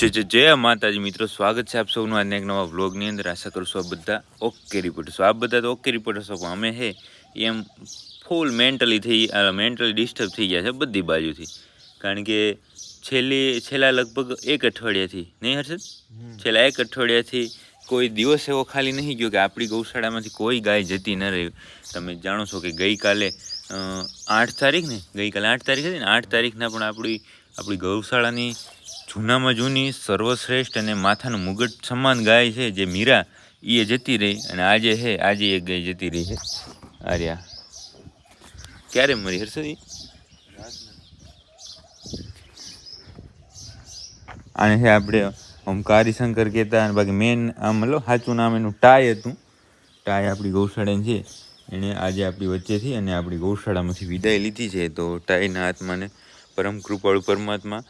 જય જય જય માતાજી મિત્રો સ્વાગત છે આપ સૌનું આજના એક નવા વ્લોગની અંદર. આશા કરું છું આ બધા ઓકે રિપોર્ટર્સો આપ બધા તો ઓકે રિપોર્ટર્સો પણ અમે હે એમ ફૂલ મેન્ટલી થઈ મેન્ટલી ડિસ્ટર્બ થઈ ગયા છે બધી બાજુથી. કારણ કે છેલ્લી છેલ્લા લગભગ એક અઠવાડિયાથી નહીં હર્ષદ? છેલ્લા એક અઠવાડિયાથી કોઈ દિવસ એવો ખાલી નહીં ગયો કે આપણી ગૌશાળામાંથી કોઈ ગાય જતી ન રહી. તમે જાણો છો કે ગઈકાલે આઠ તારીખ ને ગઈકાલે આઠ તારીખ હતી ને આઠ તારીખના પણ આપણી આપણી ગૌશાળાની જૂનામાં જૂની સર્વશ્રેષ્ઠ અને માથાનું મુગટ સમાન ગાય છે જે મીરા એ જતી રહી અને આજે છે આજે એ ગાય જતી રહી છે આર્યા, ક્યારે મરી હર્ષદ? આને છે આપણે આમ કારીશંકર કહેતા અને બાકી મેન આમ મતલબ સાચું નામ એનું ટાય હતું. ટાય આપણી ગૌશાળાની છે. એણે આજે આપણી વચ્ચેથી અને આપણી ગૌશાળામાંથી વિદાય લીધી છે. તો ટાઈના આત્માને પરમ કૃપાળુ પરમાત્મા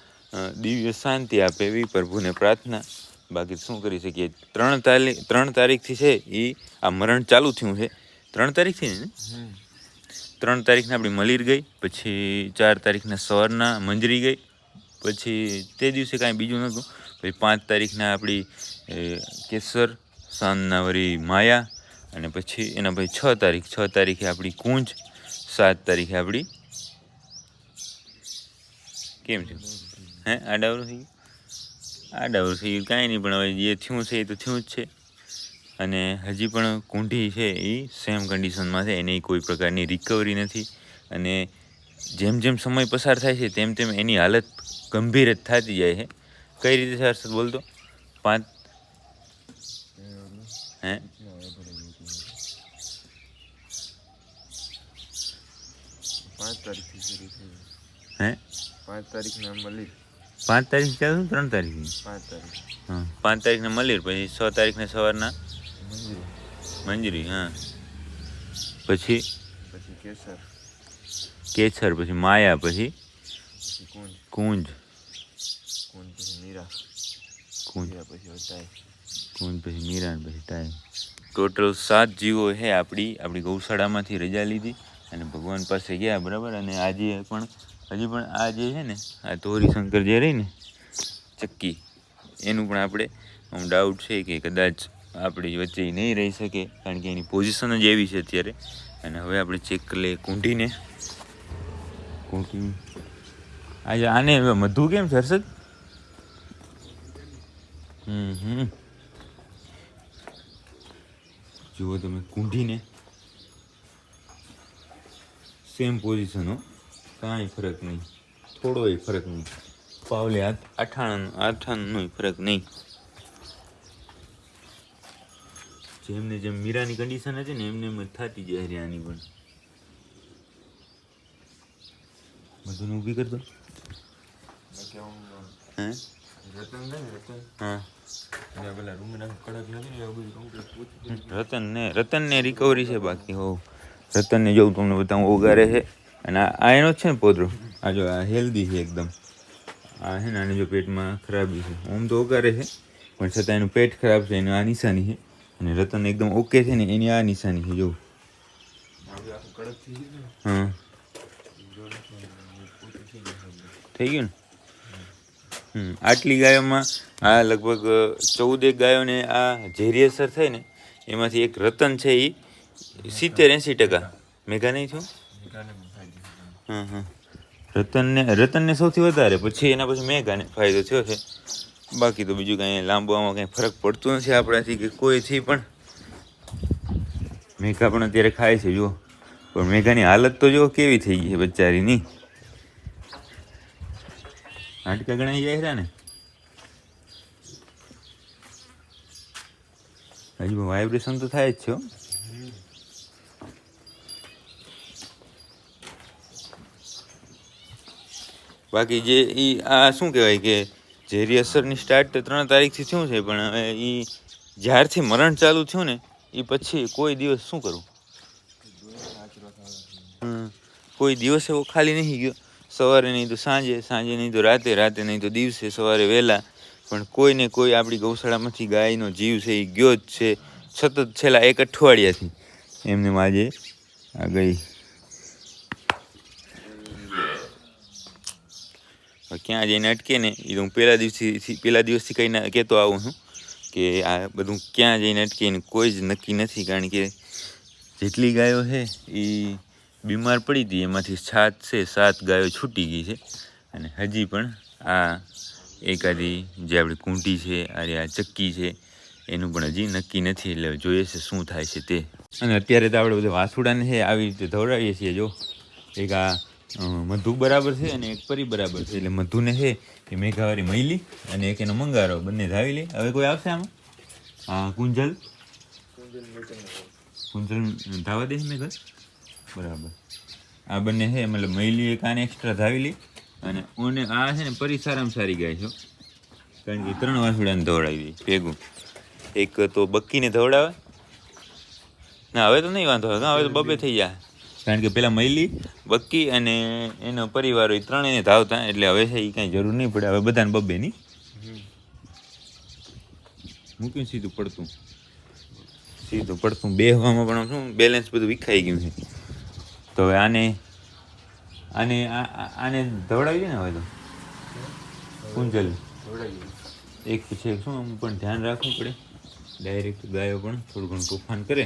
દિવ્ય શાંતિ આપે એવી પ્રભુને પ્રાર્થના. બાકી શું કરી શકીએ? ત્રણ તારીખ ત્રણ તારીખથી છે એ આ મરણ ચાલુ થયું છે. ત્રણ તારીખથી ને? ત્રણ તારીખના આપણી મલીર ગઈ પછી ચાર તારીખના સવારના મંજરી ગઈ પછી તે દિવસે કાંઈ બીજું નહોતું. પછી પાંચ તારીખના આપણી કેસર સાંજના વરી માયા અને પછી એના પછી છ તારીખ. છ તારીખે આપણી કુંજ સાત તારીખે આપણી કેમ છે? હે આડાવરું થઈ ગયું? આ ડાવરું થઈ ગયું, કાંઈ નહીં, પણ હવે જે થયું છે એ તો થયું જ છે. અને હજી પણ કુંઢી છે એ સેમ કન્ડિશનમાં છે, એની કોઈ પ્રકારની રિકવરી નથી. અને જેમ જેમ સમય પસાર થાય છે, તેમ તેમ એની હાલત ગંભીર જ થતી જાય છે. કઈ રીતે છે હર્ષદ બોલતો પાંચ હે? પાંચ તારીખથી પાંચ તારીખને મળી પાંચ તારીખ ક્યાં ત્રણ તારીખની પાંચ તારીખ. હા. પાંચ તારીખને મલીર પછી છ તારીખને સવારના? મંજૂરી. મંજરી હા. પછી? પછી કેસર. કેસર પછી માયા પછી કુંજ. કુંજ. કુંજ પછી મીરા. કુંજ. પછી વટાઈ કુંજ પછી મીરા પછી ટાઈમ ટોટલ સાત જીવો છે આપણી આપણી ગૌશાળામાંથી રજા લીધી અને ભગવાન પાસે ગયા બરાબર? અને આજે પણ હજી પણ આ જે છે ને, આ તોરી શંકર જે રહી ને, ચક્કી, એનું પણ આપણે આમ ડાઉટ છે કે કદાચ આપણી વચ્ચે નહીં રહી શકે, કારણ કે એની પોઝિશન જ એવી છે અત્યારે. અને હવે આપણે ચેક કરી લઈએ કુંઢીને. કુંઢી. આજે આને હવે મધુ કેમ છે હર્ષદ હમ. જુઓ તમે કુંઢીને. સેમ પોઝિશન હો. કાંઈ ફરક નહીં. થોડોય ફરક નહીં. પાવલે આઠ આઠાણ આઠાણનો ફરક નહીં. જેમને જેમ મીરાની કન્ડિશન હતી ને એમને એમ જ થતી જાય રે આની પણ. બધું ઊભી કરતો બાકી આમ હે? રતન ને રતન. હા. અને પેલા રૂમના કડક નથી ને એવું બધું complete રતનને રતનને રિકવરી છે બાકી હો. રતનને જોઉં તમને બતાવું ઓગારે છે. અને આ એનો છે ને પોદરો. આ જો આ હેલ્ધી છે એકદમ. આ છે ને આને જો પેટમાં ખરાબી છે. ઓમ તો ઓકારે છે, પણ છતાં એનું પેટ ખરાબ છે, એની આ નિશાની છે. અને રતન એકદમ ઓકે છે ને એની આ નિશાની છે, જો. થઈ ગયું ને? આટલી ગાયોમાં આ લગભગ ચૌદેક ગાયોને આ ઝેરી અસર થઈ ને, એમાંથી એક રતન છે એ સિત્તેર એંસી ટકા. મેઘા નહીં થયું? હમ ફાયદો હા હા રતનને રતનને સૌથી વધારે પછી એના પછી મેઘાને ફાયદો થયો છે. બાકી તો બીજું કાંઈ લાંબુ આમાં કાંઈ ફરક પડતો નથી આપણાથી કે કોઈથી પણ. મેઘા પણ અત્યારે ખાય છે, જુઓ. પણ મેઘાની હાલત તો જુઓ કેવી થઈ ગઈ છે બચારીની. હાડકા ગણાઈ જાય છે ને હજી વાઇબ્રેશન તો થાય જ છે બાકી જે ઈ, આ શું કહેવાય કે ઝેરી અસરની સ્ટાર્ટ ત્રણ તારીખથી થયું છે, પણ હવે એ જ્યારથી મરણ ચાલુ થયું ને એ પછી કોઈ દિવસ શું કરું. કોઈ દિવસ એવો ખાલી નહીં ગયો. સવારે નહીં તો સાંજે સાંજે નહીં તો રાતે રાતે નહીં તો દિવસે, સવારે વહેલા. પણ કોઈને કોઈ આપણી ગૌશાળામાંથી ગાયનો જીવ છે એ ગયો જ છે. સતત છેલ્લા એક અઠવાડિયાથી. એમને આજે આ ગઈ ક્યાં જઈને અટકે ને એ હું પહેલા દિવસથી પહેલા દિવસથી કહીને કહેતો આવું છું કે આ બધું ક્યાં જઈને અટકે ને કોઈ જ નક્કી નથી, કારણ કે જેટલી ગાયો છે એ બીમાર પડી હતી. એમાંથી સાત છે, સાત ગાયો છૂટી ગઈ છે. અને હજી પણ આ એકાદી જે આપણી કૂંટી છે, અરે આ ચક્કી છે, એનું પણ હજી નક્કી નથી. એટલે જોઈએ છે શું થાય છે તે. અને અત્યારે તો આપણે બધા વાસુડાને છે, આવી રીતે ધવડાવીએ છીએ, જો. એક આ મધુ બરાબર છે અને એક પરી બરાબર છે. એટલે મધુને છે એ મેઘાવાળી મૈલી અને એક એનો મંગારો, બંને ધાવી લે. હવે કોઈ આવશે આમાં? હા કુંજલ? કુંજલ ધાવા દે છે બરાબર. આ બંને છે, મતલબ મૈલી એક આને એક્સ્ટ્રા ધાવી લે. અને ઓને આ છે ને પરી સારામાં સારી ગાય છે કારણ કે ત્રણ વાસુડાને ધોવડાવી ભેગું. એક તો બક્કીને ધવડાવે. ના, હવે તો નહીં વાંધો હવે તો બબે થઈ જાય. કારણ કે પેલા મૈલી બક્કી અને એનો પરિવાર હોય, ત્રણેયને ધાવતા, એટલે હવે છે એ કાંઈ જરૂર નહીં પડે. હવે બધાને બબે નહીં. મૂક્યું સીધું પડતું. સીધું પડતું. બે હવામાં પણ શું બેલેન્સ બધું વિખાઈ ગયું છે. તો હવે આને આને આને ધવડાવી દે ને હવે તો. કુંજલ. એક પછી એક શું પણ ધ્યાન રાખવું પડે. ડાયરેક્ટ ગાયો પણ થોડું ઘણું તોફાન કરે,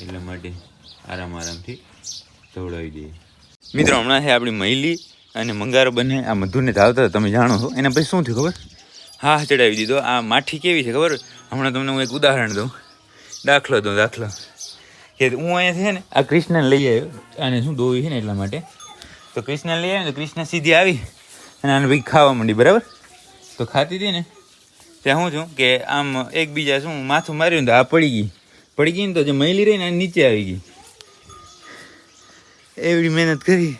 એટલા માટે આરામ આરામથી ધવડાવી દઈએ. મિત્રો, હમણાં છે આપણી મહિલી અને મંગારો બંને. આ મધુને ધાવતા તમે જાણો છો. એના પછી શું થયું ખબર? હા, ચડાવી દીધો. આ માઠી કેવી છે ખબર? હમણાં તમને હું એક ઉદાહરણ દઉં. દાખલો દઉં, દાખલો. કે હું અહીંયા છે ને, આ કૃષ્ણને લઈ આવ્યો. અને શું દોવી છે ને એટલા માટે? તો કૃષ્ણ લઈ આવ્યો તો કૃષ્ણ સીધી આવી અને આને ભાઈ ખાવા માંડી, બરાબર? તો ખાતી હતી ને, ત્યાં હું છું કે આમ એકબીજા શું, માથું માર્યું ને તો આ પડી ગઈ. પડી ગઈ ને તો જે મહિલી રહી ને નીચે આવી ગઈ. એવડી મહેનત કરી.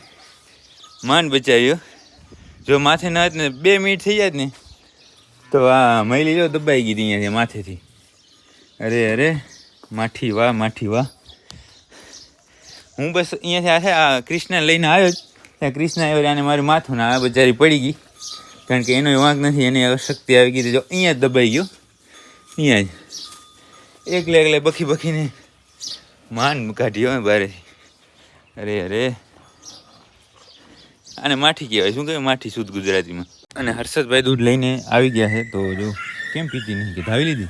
માન બચાવ્યો. જો માથે ના ને, બે મિનિટ થઈ જાય ને, તો આ મહિલી જો દબાઈ ગઈ હતી અહીંયા માથેથી. અરે અરે, માઠી વાહ માઠી વાહ. હું બસ અહીંયાથી આ કૃષ્ણ લઈને આવ્યો ત્યાં કૃષ્ણ આવ્યો અને મારું માથું ના આ બચારી પડી ગઈ. કારણ કે એનો વાંક નથી, એની શક્તિ આવી ગઈ જો અહીંયા જ દબાઈ ગયો. અહીંયા જ. એકલે એકલે બખી બખીને માન કાઢ્યો બારે. અરે અરે. આને માઠી કહેવાય. શું કહેવાય? માઠી શુદ્ધ ગુજરાતીમાં. અને હર્ષદભાઈ દૂધ લઈને આવી ગયા છે. તો જો, કેમ પીતી નહીં? કે ધાવી લીધી?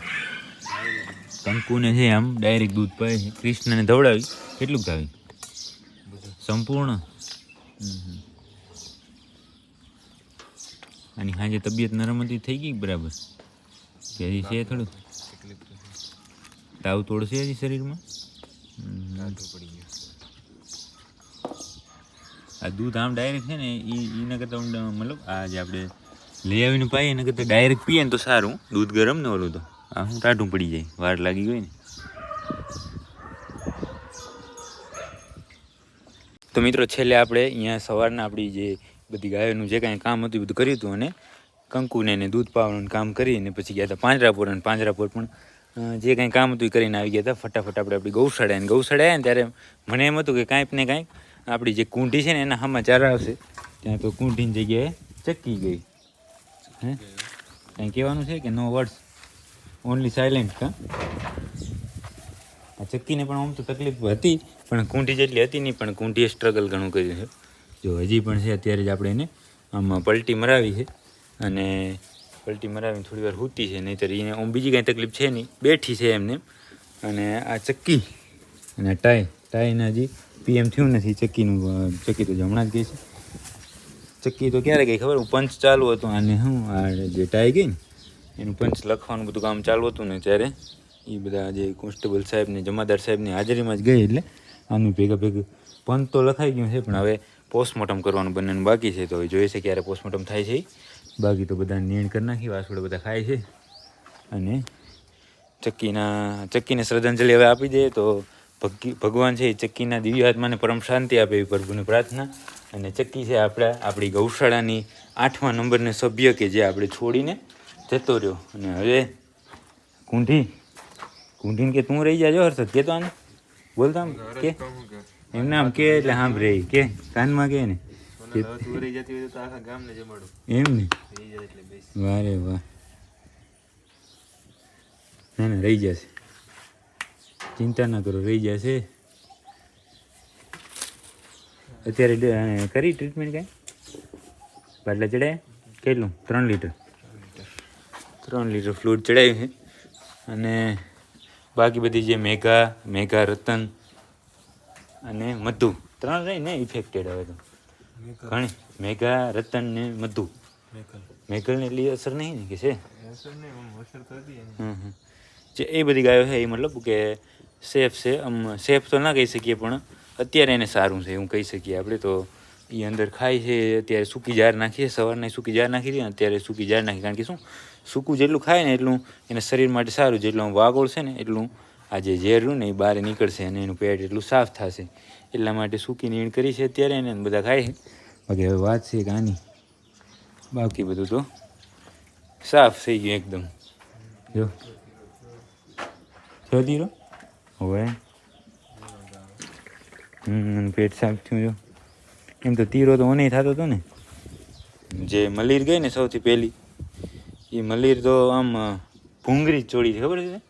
કંકુને છે આમ ડાયરેક્ટ દૂધ પાય છે. કૃષ્ણને ધવડાવી. કેટલું ધાવી? સંપૂર્ણ. અને સાંજે તબિયત નરમ હતી, થઈ ગઈ બરાબર? કે હજી છે થોડું? તાવ તોડશે હજી શરીરમાં? હમ. આ દૂધ આમ ડાયરેક્ટ છે ને એ એના કરતાં મતલબ આ જે આપણે લઈ આવીને પાઈએ એના કરતાં ડાયરેક્ટ પીએ ને તો સારું. દૂધ ગરમ ને ઓલું તો. આ હું ટાઢું પડી જાય, વાર લાગી ગઈ ને. તો મિત્રો, છેલ્લે આપણે અહીંયા સવારના આપણી જે બધી ગાયોનું જે કાંઈ કામ હતું એ બધું કર્યું હતું અને કંકુને એને દૂધ પાવાનું કામ કરીને પછી ગયા હતા પાંજરાપુર અને પાંજરાપુર પણ જે કાંઈ કામ હતું એ કરીને આવી ગયા હતા. ફટાફટ આપણે આપણી ગૌશાળા ગૌશાળા આવ્યા ને ત્યારે મને એમ હતું કે કાંઈક ને કાંઈક આપણી જે કુંઢી છે ને, એના હામાં ચારા આવશે. ત્યાં તો કુંઢીની જગ્યાએ ચક્કી ગઈ. હે? કાંઈ કહેવાનું છે કે નો વર્ડ્સ ઓનલી સાયલેન્ટ કા? આ ચક્કીને પણ આમ તો તકલીફ હતી, પણ કુંઠી જેટલી હતી નહીં, પણ કુંઠીએ સ્ટ્રગલ ઘણું કર્યું છે. જો હજી પણ છે, અત્યારે જ આપણે એને આમાં પલટી મરાવી છે. અને પલટી મરાવીને થોડી વાર હૂતી છે, નહીંતર એને આમ બીજી કાંઈ તકલીફ છે નહીં. બેઠી છે એમને. અને આ ચક્કી અને ટાઈ ટાયના હજી પીએમ થયું નથી ચક્કીનું ચક્કી તો હમણાં જ ગઈ છે. ચક્કી તો ક્યારે ગઈ ખબર? પંચ ચાલુ હતું અને હું આ જે ટાઈ ગઈ ને, એનું પંચ લખવાનું બધું કામ ચાલુ હતું ને ત્યારે. એ બધા જે કોન્સ્ટેબલ સાહેબને જમાદાર સાહેબની હાજરીમાં જ ગઈ એટલે આનું ભેગા ભેગું પંચ તો લખાઈ ગયું છે, પણ હવે પોસ્ટમોર્ટમ કરવાનું બંનેનું બાકી છે, તો હવે જોઈએ છે ક્યારે પોસ્ટમોર્ટમ થાય છે બાકી તો બધા નીણ કરી નાખી, વાસોડે બધા ખાય છે. અને ચક્કીના, ચક્કીને શ્રદ્ધાંજલિ હવે આપી દઈએ તો ભગવાન છે એ ચક્કીના દિવ્ય આત્માને પરમ શાંતિ આપે એવી પ્રભુની પ્રાર્થના. અને ચક્કી છે આપણા આપણી ગૌશાળાની આઠમા નંબરને સભ્ય કે જે આપણે છોડીને જતો રહ્યો. અને હવે કુંઢી કુંઢીને કે તું રહી જાજો હર્ષદ કે તો આને? બોલતા કે એમને આમ કે એટલે સાંભળે રે કે કાનમાં કે ને? એમ ને? વારે વાહ. ના ના રહી જશે. ચિંતા ના કરો રહી જશે અત્યારે કરી ટ્રીટમેન્ટ કાંઈ? બાટલા ચડાય? કેટલું? ત્રણ લીટર. ત્રણ લીટર ફ્લૂટ ચડાવ્યું છે. અને બાકી બધી જે મેઘા મેઘા રતન અને મધુ. ત્રણ રહી ને ઇફેક્ટેડ હવે તો. ઘણી. મેઘા રતન ને મધુ. મેઘલને એટલી અસર નહીં ને કે છે. જે એ બધી ગાયો છે એ મતલબ કે સેફ છે. આમ સેફ તો ના કહી શકીએ, પણ અત્યારે એને સારું છે, એવું કહી શકીએ આપણે. તો એ અંદર ખાય છે, અત્યારે સૂકી જાર નાખીએ સવારના સૂકી જાર નાખી દઈએ અત્યારે સૂકી જાર નાખી કારણ કે શું? સૂકું જેટલું ખાય ને એટલું એના શરીર માટે સારું. જેટલું વાગોળ છે ને એટલું આ જે ઝેર રહ્યું ને એ બહાર નીકળશે અને એનું પેટ એટલું સાફ થશે. એટલા માટે સૂકી નીણ કરી છે અત્યારે એને બધા ખાય છે. બાકી હવે વાત છે કે આની. બાકી બધું તો સાફ થઈ ગયું એકદમ. જો. છો ધીરો હવે? હમ પેટ સાફ થયું જો. એમ તો તીરો તો ઓને થતો હતો ને. જે મલીર ગઈ ને સૌથી પહેલી એ મલીર તો આમ ભૂંગરી જ ચોડી છે, ખબર છે?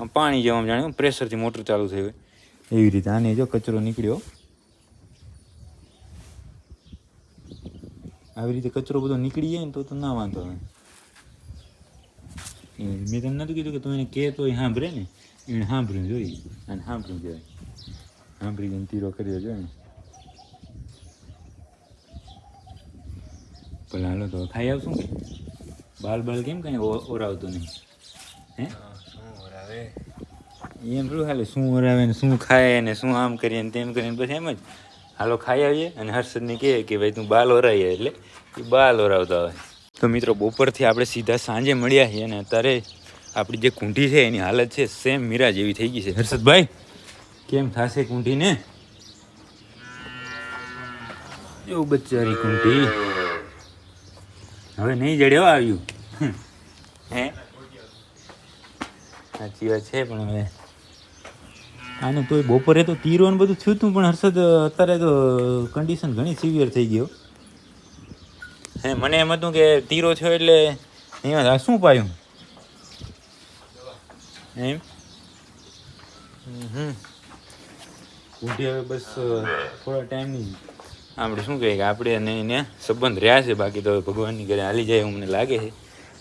આમ પાણી જેવું જાણે પ્રેશરથી મોટર ચાલુ થઈ હોય. એવી રીતે આને જો કચરો નીકળ્યો. આવી રીતે કચરો બધો નીકળી જાય ને તો તો ના વાંધો આવે. મેં તમને નતું કીધું કે તમે એને કહે તો સાંભળે ને. એને સાંભળ્યું જોઈ અને સાંભળ્યું કહેવાય સાંભળી જઈને તીરો કર્યો જોઈએ ને ભલે હાલો તો ખાઈ આવશું કે બાલ બાલ કેમ કાંઈ ઓરાવતું નહીં હે શું ઓરાવે એમ શું હાલે શું ઓરાવે ને શું ખાય ને શું આમ કરીએ ને તેમ કરીને પછી એમ જ હાલો ખાઈ આવીએ અને હર્ષદને કહે કે ભાઈ તું બાલ ઓરાવીએ એટલે એ બાલ ઓરાવતા આવે તો મિત્રો બપોરથી આપણે સીધા સાંજે મળ્યા છીએ અને અત્યારે આપણી જે કુંઠી છે, એની હાલત છે સેમ મીરા જેવી થઈ ગઈ છે. હર્ષદભાઈ, કેમ થશે કુંઠીને એવું બચારી કુંઠી હવે નહીં જડ્યો આવ્યું. હે? સાચી વાત છે, પણ હવે આને તોય બપોરે તો તીરો ને બધું થયું હતું, પણ હર્ષદ, અત્યારે તો કન્ડિશન ઘણી સિવિયર થઈ ગયો હે. મને એમ હતું કે તીરો થયો એટલે આ શું પાયું? એમ? હમ. ઊંધી હવે બસ થોડા ટાઈમની આપણે શું કહીએ કે આપણે અને એને સંબંધ રહ્યા છે બાકી તો હવે ભગવાનની ઘરે હાલી જાય એવું મને લાગે છે.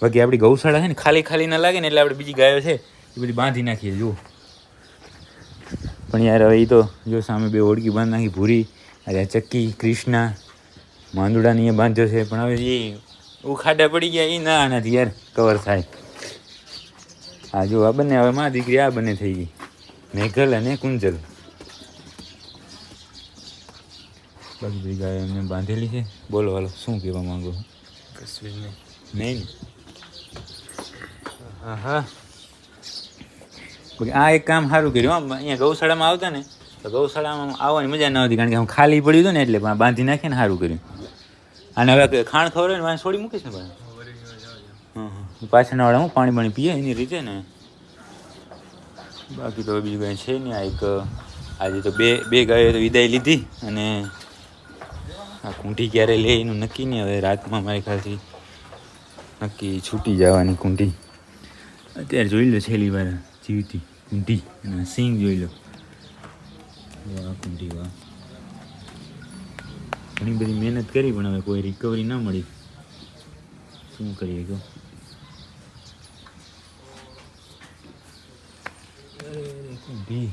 બાકી આપણી ગૌશાળા છે ને ખાલી ખાલી ના લાગે ને એટલે આપણે બીજી ગાયો છે એ બધી બાંધી નાખીએ જુઓ. પણ યાર હવે એ તો જો સામે બે ઓળખી બાંધી નાખી ભૂરી અરે ચક્કી ક્રિષ્ના માંદુડાની એ બાંધ્યો છે પણ હવે એ ખાડા પડી ગયા એ ના આનાથી યાર કવર થાય. હા જો આ બંને હવે મારી દીકરી આ બંને થઈ ગઈ. મેઘલ અને કુંજલ. બધી ગાયો એમને બાંધેલી છે. બોલો હાલો શું કહેવા માંગો કશું નહીં નહીં. હા હા આ એક કામ સારું કર્યું હા. અહીંયા ગૌશાળામાં આવતા ને તો ગૌશાળામાં આવવાની મજા ન આવતી કારણ કે હું ખાલી પડ્યું હતું ને એટલે બાંધી નાખીને સારું કર્યું. અને હવે ખાણ ખવડાવે ને વાંસ છોડી મૂકીશ ને ભાઈ પાછળના વાળા હું પાણી પાણી પીએ એની રીતે ને. બાકી તો બીજું કંઈ છે નહીં. આ એક, આજે તો બે બે ગાયો તો વિદાય લીધી અને આ કુંઠી ક્યારે લે એનું નક્કી નહીં. હવે રાતમાં મારી ખ્યાલથી નક્કી છૂટી જવાની કુંઠી અત્યારે જોઈ લો છેલ્લી વાર જીવતી કુંઠી અને સિંગ જોઈ લો. વાહ કુંઠી વાહ. ઘણી બધી મહેનત કરી પણ હવે કોઈ રિકવરી ના મળી. શું કરીએ કહો? અરે કુંઠી